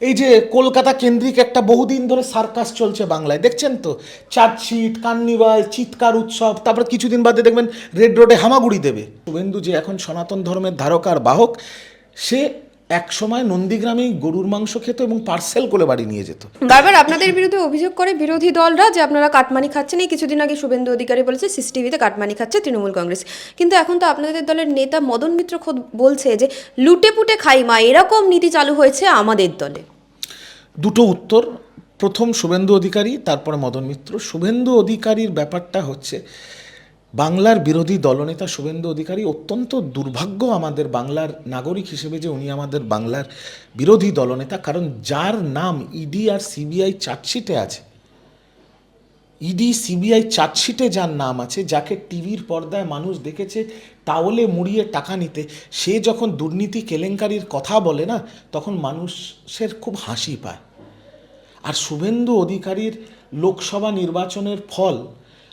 এই যে কলকাতা কেন্দ্রিক একটা বহুদিন ধরে সার্কাস চলছে বাংলায়, দেখছেন তো? চার্জশিট, কার্নিভাল, চিৎকার উৎসব, তারপর কিছুদিন বাদে দেখবেন রেড রোডে হামাগুড়ি দেবে। শুভেন্দু যে এখন সনাতন ধর্মের ধারক আর বাহক, সে এক সময় নন্দীগ্রামেই গরুর মাংস খেত এবং পার্সেল করে বাড়ি নিয়ে যেত। বারবার আপনাদের বিরুদ্ধে অভিযোগ করে বিরোধী দলরা যে আপনারা কাটমানি খাচ্ছেন। এই কিছুদিন আগে শুভেন্দু অধিকারী বলেছে সিসিটিভিতে কাটমানি খাচ্ছে তৃণমূল কংগ্রেস। কিন্তু এখন তো আপনাদের দলের নেতা মদন মিত্র খোদ বলছে যে লুটে পুটে খাই মা এরকম নীতি চালু হয়েছে আমাদের দলে। দুটো উত্তর। প্রথম শুভেন্দু অধিকারী তারপরে মদন মিত্র। শুভেন্দু অধিকারীর ব্যাপারটা হচ্ছে বাংলার বিরোধী দলনেতা শুভেন্দু অধিকারী অত্যন্ত দুর্ভাগ্য আমাদের বাংলার নাগরিক হিসেবে যে উনি আমাদের বাংলার বিরোধী দলনেতা, কারণ যার নাম ইডি আর সিবিআই চার্জশিটে আছে। ইডি সিবিআই চার্জশিটে যার নাম আছে, যাকে টিভির পর্দায় মানুষ দেখেছে টাওলে মুড়িয়ে টাকা নিতে, সে যখন দুর্নীতি কেলেঙ্কারির কথা বলে না, তখন মানুষের খুব হাসি পায়। আর শুভেন্দু অধিকারীর লোকসভা নির্বাচনের ফল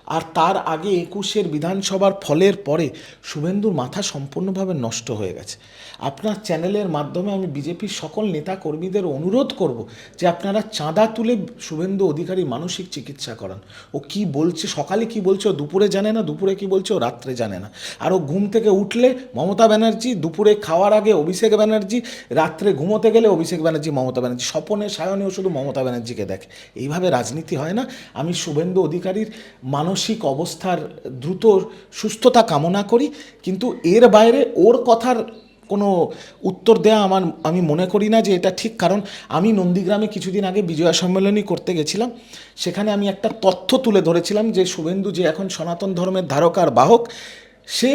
আর তার আগে একুশের বিধানসভার ফলের পরে শুভেন্দুর মাথা সম্পূর্ণভাবে নষ্ট হয়ে গেছে। আপনার চ্যানেলের মাধ্যমে আমি বিজেপির সকল নেতা কর্মীদের অনুরোধ করব যে আপনারা চাঁদা তুলে শুভেন্দু অধিকারী মানসিক চিকিৎসা করান। ও কি বলছে, সকালে কি বলছে, ও দুপুরে জানে না, দুপুরে কি বলছে, ও রাত্রে জানে না। আর ও ঘুম থেকে উঠলে মমতা ব্যানার্জি, দুপুরে খাওয়ার আগে অভিষেক ব্যানার্জি, রাত্রে ঘুমোতে গেলে অভিষেক ব্যানার্জি, মমতা ব্যানার্জি, স্বপনে, সায়নেও শুধু মমতা ব্যানার্জিকে দেখে। এইভাবে রাজনীতি হয় না। আমি শুভেন্দু অধিকারীর মানসিক অবস্থার দ্রুত সুস্থতা কামনা করি কিন্তু এর বাইরে ওর কথার কোনো উত্তর দেওয়া আমার আমি মনে করি না যে এটা ঠিক। কারণ আমি নন্দীগ্রামে কিছুদিন আগে বিজয়া সম্মেলনী করতে গেছিলাম। সেখানে আমি একটা তথ্য তুলে ধরেছিলাম যে শুভেন্দু যে এখন সনাতন ধর্মের ধারক আর বাহক সে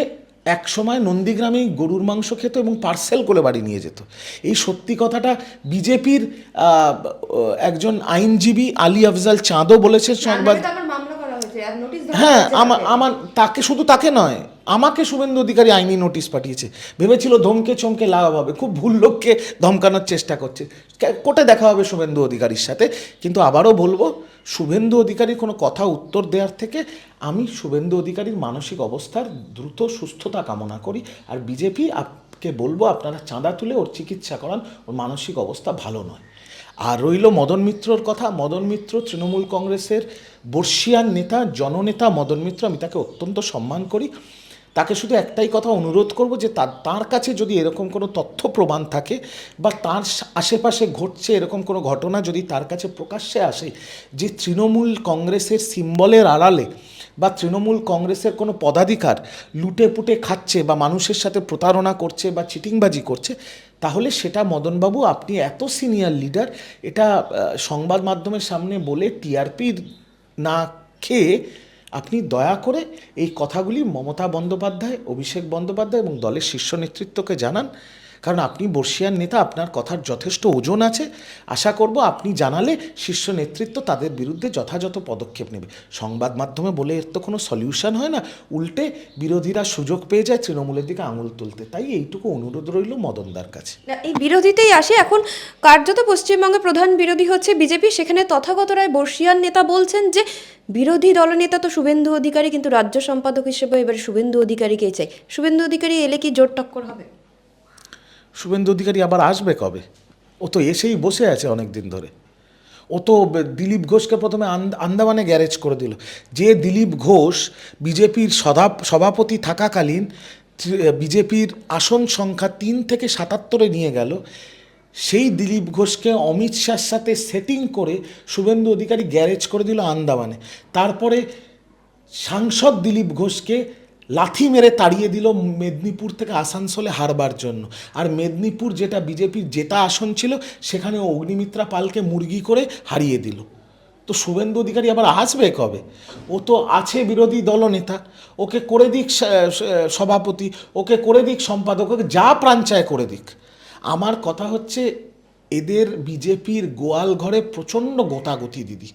এক সময় নন্দীগ্রামেই গরুর মাংস খেত এবং পার্সেল করে বাড়ি নিয়ে যেত। এই সত্যি কথাটা বিজেপির একজন আইনজীবী আলী আফজাল চাঁদও বলেছে সংবাদ হ্যাঁ আমার আমার তাকে শুধু তাকে নয় আমাকে শুভেন্দু অধিকারী আইনি নোটিশ পাঠিয়েছে। ভেবেছিল ধমকে চমকে লাভ হবে খুব ভুল লোককে ধমকানোর চেষ্টা করছে। কে- কোর্টে দেখা হবে শুভেন্দু অধিকারীর সাথে। কিন্তু আবারও বলব শুভেন্দু অধিকারীর কোনো কথা উত্তর দেওয়ার থেকে আমি শুভেন্দু অধিকারীর মানসিক অবস্থার দ্রুত সুস্থতা কামনা করি। আর বিজেপি আপকে বলব আপনারা চাঁদা তুলে ওর চিকিৎসা করান ওর মানসিক অবস্থা ভালো নয়। আর রইল মদন মিত্রর কথা। মদন মিত্র তৃণমূল কংগ্রেসের বর্ষিয়ান নেতা, জননেতা মদন মিত্র, আমি তাকে অত্যন্ত সম্মান করি। তাকে শুধু একটাই কথা অনুরোধ করব যে তার কাছে যদি এরকম কোনো তথ্য প্রমাণ থাকে বা তার আশেপাশে ঘটছে এরকম কোনো ঘটনা যদি তার কাছে প্রকাশ্যে আসে যে তৃণমূল কংগ্রেসের সিম্বলের আড়ালে বা তৃণমূল কংগ্রেসের কোনো পদাধিকার লুটে পুটে খাচ্ছে বা মানুষের সাথে প্রতারণা করছে বা চিটিংবাজি করছে তাহলে সেটা মদনবাবু, আপনি এত সিনিয়র লিডার এটা সংবাদ মাধ্যমের সামনে বলে টিআরপির না খেয়ে আপনি দয়া করে এই কথাগুলি মমতা বন্দ্যোপাধ্যায়, অভিষেক বন্দ্যোপাধ্যায় এবং দলের শীর্ষ নেতৃত্বকে জানান। কারণ আপনি বর্ষিয়ান নেতা, আপনার কথার যথেষ্ট ওজন আছে। আশা করব আপনি জানালে শীর্ষ নেতৃত্ব তাদের বিরুদ্ধে যথাযথ পদক্ষেপ নেবে। সংবাদ মাধ্যমে বলে এর তো কোনো সলিউশন হয় না। উল্টে বিরোধীরা সুযোগ পেয়ে যায় তৃণমূলের দিকে আঙুল তুলতে। তাই এইটুকু অনুরোধ রইল মদনদার কাছে। এই বিরোধীতেই আসে। এখন কার্যত পশ্চিমবঙ্গে প্রধান বিরোধী হচ্ছে বিজেপি। সেখানে তথাগত রায় বর্ষিয়ান নেতা বলছেন যে, বিরোধী দলনেতা তো শুভেন্দু অধিকারী, কিন্তু রাজ্য সম্পাদক হিসেবে এবার শুভেন্দু অধিকারীকেই চাই। শুভেন্দু অধিকারী এলে কি জোর টক্কর হবে? শুভেন্দু অধিকারী আবার আসবে কবে? ও তো এসেই বসে আছে অনেক দিন ধরে। ও তো দিলীপ ঘোষকে প্রথমে আন্দ- আন্দামানে গ্যারেজ করে দিল। যে দিলীপ ঘোষ বিজেপির সভাপতি থাকাকালীন বিজেপির আসন সংখ্যা তিন থেকে সাতাত্তরে নিয়ে গেল। সেই দিলীপ ঘোষকে অমিত শাহর সাথে সেটিং করে শুভেন্দু অধিকারী গ্যারেজ করে দিল আন্দামানে। তারপরে সাংসদ দিলীপ ঘোষকে লাথি মেরে তাড়িয়ে দিল মেদিনীপুর থেকে আসানসোলে হারবার জন্য। আর মেদিনীপুর যেটা বিজেপির জেতা আসন ছিল, সেখানে অগ্নিমিত্রা পালকে মুরগি করে হারিয়ে দিল। তো শুভেন্দু অধিকারী আবার আসবে কবে? ও তো আছে বিরোধী দলনেতা। ওকে করে দিক সভাপতি, ওকে করে দিক সম্পাদক, ওকে যা প্রাণ চায় করে দিক। আমার কথা হচ্ছে, এদের বিজেপির গোয়াল ঘরে প্রচণ্ড গোতাগতি, দিদি।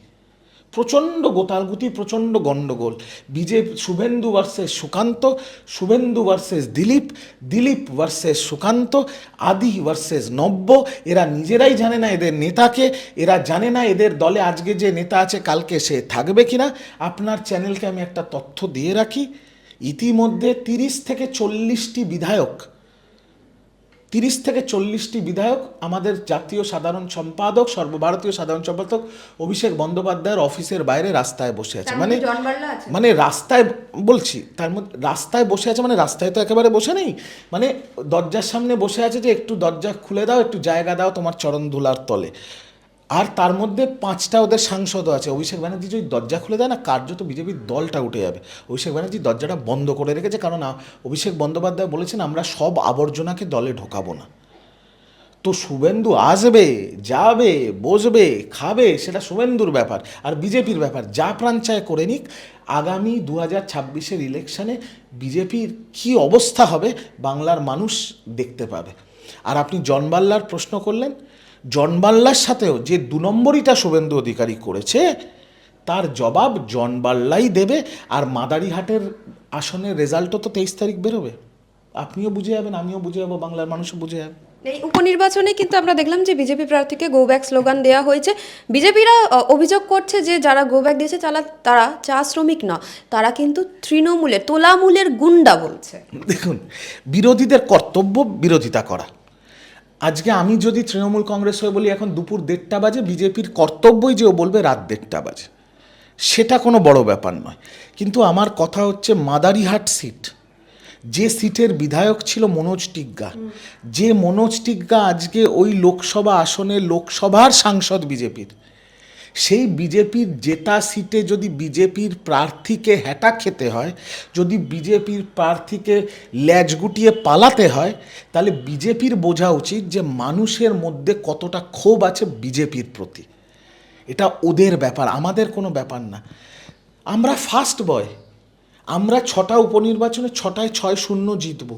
প্রচণ্ড গোতালগুতি প্রচণ্ড গণ্ডগোল। BJP, Suvendu versus Sukanta, Suvendu versus Dilip Dilip versus Sukanta, আদি ভার্সেস নব্য। এরা নিজেরাই জানে না এদের নেতাকে, এরা জানে না এদের দলে আজকে যে নেতা আছে, কালকে সে থাকবে কিনা। আপনার চ্যানেলকে আমি একটা তথ্য দিয়ে রাখি, ইতিমধ্যে তিরিশ থেকে চল্লিশটি বিধায়ক তিরিশ থেকে চল্লিশটি বিধায়ক আমাদের জাতীয় সাধারণ সম্পাদক সর্বভারতীয় সাধারণ সম্পাদক অভিষেক বন্দ্যোপাধ্যায়ের অফিসের বাইরে রাস্তায় বসে আছে। মানে মানে রাস্তায় বলছি তার মধ্যে রাস্তায় বসে আছে মানে রাস্তায় তো একেবারে বসে নেই। মানে দরজার সামনে বসে আছে যে একটু দরজা খুলে দাও একটু জায়গা দাও তোমার চরণ ধুলার তলে। আর তার মধ্যে পাঁচটা ওদের সাংসদও আছে। অভিষেক ব্যানার্জি যদি দরজা খুলে দেয় না কার্যত বিজেপির দলটা উঠে যাবে। অভিষেক ব্যানার্জি দরজাটা বন্ধ করে রেখেছে, কারণ অভিষেক বন্দ্যোপাধ্যায় বলেছেন, আমরা সব আবর্জনাকে দলে ঢোকাবো না। তো শুভেন্দু আসবে, যাবে, বসবে, খাবে, সেটা শুভেন্দুর ব্যাপার আর বিজেপির ব্যাপার। যা প্রাণ চায় করে নিক। আগামী দু হাজার ছাব্বিশের ইলেকশানে বিজেপির কী অবস্থা হবে, বাংলার মানুষ দেখতে পাবে। আর আপনি জনবাল্লার প্রশ্ন করলেন জনবাল্লার সাথেও যে দু নম্বরিটা শুভেন্দু অধিকারী করেছে তার জবাব জনবাল্লাই দেবে আর মাদারিহাটের আসনের রেজাল্টও তো তেইশ তারিখ বেরোবে। আপনিও বুঝে যাবেন আমিও বুঝে যাব বাংলার মানুষও বুঝে যাবে। এই উপনির্বাচনে কিন্তু আমরা দেখলাম যে বিজেপি প্রার্থীকে গো ব্যাক স্লোগান দেওয়া হয়েছে। বিজেপিরা অভিযোগ করছে যে যারা গো ব্যাক দিয়েছে তারা তারা চা শ্রমিক না তারা কিন্তু তৃণমূলের তোলামূলের গুন্ডা বলছে। দেখুন বিরোধীদের কর্তব্য বিরোধিতা করা। আজকে আমি যদি তৃণমূল কংগ্রেস হয়ে বলি, এখন দুপুর দেড়টা বাজে, বিজেপির কর্তব্যই যে ও বলবে রাত দেড়টা বাজে। সেটা কোনো বড় ব্যাপার নয়। কিন্তু আমার কথা হচ্ছে মাদারিহাট সিট। যে সিটের বিধায়ক ছিল মনোজ টিগ্গা। যে মনোজ টিগ্গা আজকে ওই লোকসভা আসনে লোকসভার সাংসদ বিজেপির। সেই বিজেপির জেতা সিটে যদি বিজেপির প্রার্থীকে হ্যাটা খেতে হয়, যদি বিজেপির প্রার্থীকে ল্যাজ গুটিয়ে পালাতে হয়, তাহলে বিজেপির বোঝা উচিত যে মানুষের মধ্যে কতটা ক্ষোভ আছে বিজেপির প্রতি। এটা ওদের ব্যাপার, আমাদের কোনো ব্যাপার না। আমরা ফার্স্ট বয়, আমরা ছটা উপনির্বাচনে ছটায় ছয় শূন্য জিতব।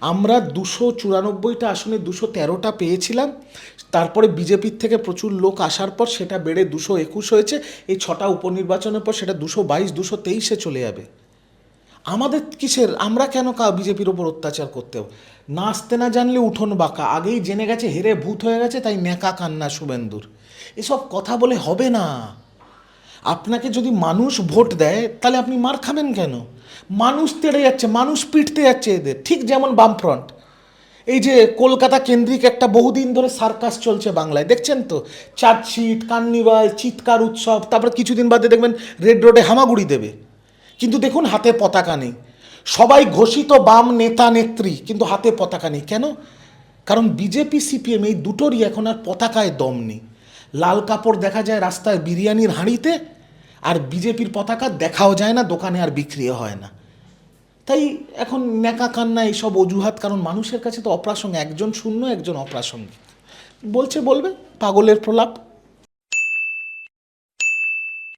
আমরা দুশো চুরানব্বইটা আসনে দুশো তেরোটা পেয়েছিলাম। তারপরে বিজেপির থেকে প্রচুর লোক আসার পর সেটা বেড়ে দুশো একুশ হয়েছে। এই ছটা উপনির্বাচনের পর সেটা দুশো বাইশ, দুশো তেইশে চলে যাবে। আমাদের কিসের? আমরা কেন কা বিজেপির ওপর অত্যাচার করতে হবে? নাচতে না জানলে উঠোন বাঁকা। আগেই জেনে গেছে, হেরে ভূত হয়ে গেছে, তাই নেকা কান্না শুভেন্দুর। এসব কথা বলে হবে না। আপনাকে যদি মানুষ ভোট দেয়, তাহলে আপনি মার খাবেন কেন? মানুষ তেড়ে যাচ্ছে, মানুষ পিটতে যাচ্ছে এদের, ঠিক যেমন বামফ্রন্ট। এই যে কলকাতা কেন্দ্রিক একটা বহুদিন ধরে সার্কাস চলছে বাংলায়, দেখছেন তো? চার্জশিট, কার্নিভাল, চিৎকার উৎসব, তারপর কিছুদিন বাদে দেখবেন রেড রোডে হামাগুড়ি দেবে। কিন্তু দেখুন হাতে পতাকা নেই। সবাই ঘোষিত বাম নেতা নেত্রী, কিন্তু হাতে পতাকা নেই। কেন? কারণ বিজেপি, সিপিএম এই দুটোরই এখন আর পতাকায় দম নেই। লাল কাপড় দেখা যায় রাস্তায় বিরিয়ানির হাঁড়িতে, আর বিজেপির পতাকা দেখাও যায় না, দোকানে আর বিক্রিও হয় না। তাই এখন ন্যাকা কান্না, এইসব অজুহাত, কারণ মানুষের কাছে তো অপ্রাসঙ্গিক, একজন শূন্য, একজন অপ্রাসঙ্গিক। বলছে বলবে, পাগলের প্রলাপ।